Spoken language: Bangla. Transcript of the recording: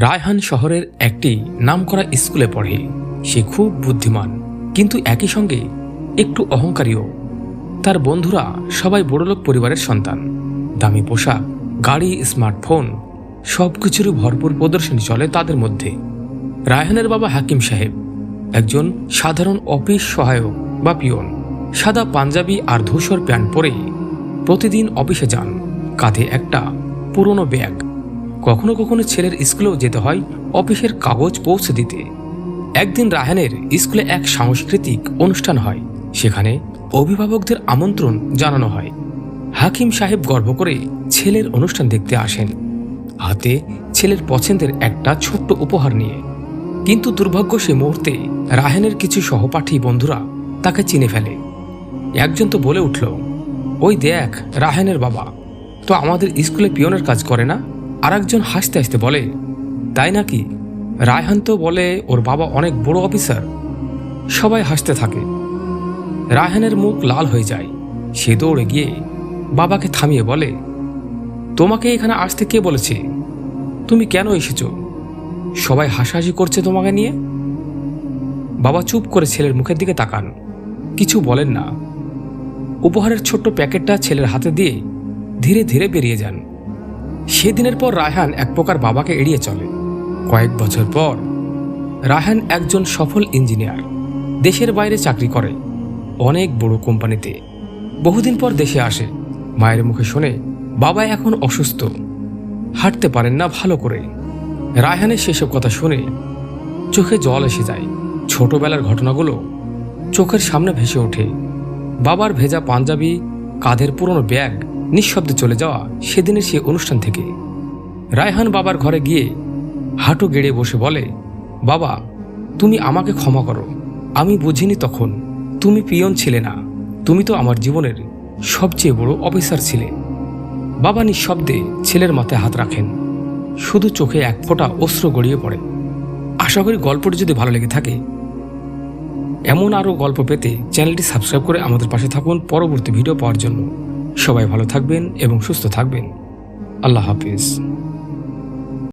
রায়হান শহরের একটি নামকরা স্কুলে পড়ে। সে খুব বুদ্ধিমান, কিন্তু একই সঙ্গে একটু অহংকারীও। তার বন্ধুরা সবাই বড়লোক পরিবারের সন্তান। দামি পোশাক, গাড়ি, স্মার্টফোন সব কিছুরই ভরপুর প্রদর্শনী চলে তাদের মধ্যে। রায়হানের বাবা হাকিম সাহেব, একজন সাধারণ অফিস সহায়ক বা পিয়ন। সাদা পাঞ্জাবি আর ধূসর প্যান্ট পরে প্রতিদিন অফিসে যান। কাঁধে একটা পুরনো ব্যাগ। কখনো কখনো ছেলের স্কুলেও যেতে হয় অফিসের কাগজ পৌঁছে দিতে। একদিন রায়হানের স্কুলে এক সাংস্কৃতিক অনুষ্ঠান হয়, সেখানে অভিভাবকদের আমন্ত্রণ জানানো হয়। হাকিম সাহেব গর্ব করে ছেলের অনুষ্ঠান দেখতে আসেন। হাতে ছেলের পছন্দের একটা ছোট্ট উপহার নিয়ে। কিন্তু দুর্ভাগ্য সে মুহূর্তে রাহেনের কিছু সহপাঠী বন্ধুরা তাকে চিনে ফেলে। একজন তো বলে উঠল, ওই দেখ রাহেনের বাবা, তো আমাদের স্কুলে পিয়নের কাজ করে না? আর একজন হাসতে হাসতে বলে, তাই নাকি? রায়হান তো বলে, ওর বাবা অনেক বড় অফিসার। সবাই হাসতে থাকে। রায়হানের মুখ লাল হয়ে যায়। সে দৌড়ে গিয়ে বাবাকে থামিয়ে বলে, তোমাকে এখানে আসতে কে বলেছে? তুমি কেন এসেছ? সবাই হাসাহাসি করছে তোমাকে নিয়ে? বাবা চুপ করে ছেলের মুখের দিকে তাকান। কিছু বলেন না। উপহারের ছোট্ট প্যাকেটটা ছেলের হাতে দিয়ে ধীরে ধীরে বেরিয়ে যান। সেদিনের পর রায়হান এক প্রকার বাবাকে এড়িয়ে চলে। কয়েক বছর পর, রায়হান একজন সফল ইঞ্জিনিয়ার, দেশের বাইরে চাকরি করে অনেক বড় কোম্পানিতে। বহুদিন পর দেশে আসে। মায়ের মুখে শুনে বাবা এখন অসুস্থ। হাঁটতে পারেন না ভালো করে। রায়হানের সেসব কথা শুনে চোখে জল এসে যায়। ছোটবেলার ঘটনাগুলো চোখের সামনে ভেসে ওঠে। বাবার ভেজা পাঞ্জাবি, কাঁধের পুরনো ব্যাগ নিঃশব্দে চলে যাওয়া সেদিনের সে অনুষ্ঠান থেকে। রায়হান বাবার ঘরে গিয়ে হাঁটু গেড়ে বসে বলে, বাবা, তুমি আমাকে ক্ষমা করো। আমি বুঝিনি তখন তুমি পিয়ন ছিলে না। তুমি তো আমার জীবনের সবচেয়ে বড় অফিসার ছিলে। বাবা নিঃশব্দে ছেলের মাথায় হাত রাখেন। শুধু চোখে এক ফোঁটা অস্ত্র গড়িয়ে পড়ে। আশা করি গল্পটি যদি ভালো লেগে থাকে, এমন আরও গল্প পেতে চ্যানেলটি সাবস্ক্রাইব করে আমাদের পাশে থাকুন। পরবর্তী ভিডিও পাওয়ার জন্য। সবাই ভালো থাকবেন এবং সুস্থ থাকবেন। আল্লাহ হাফিজ।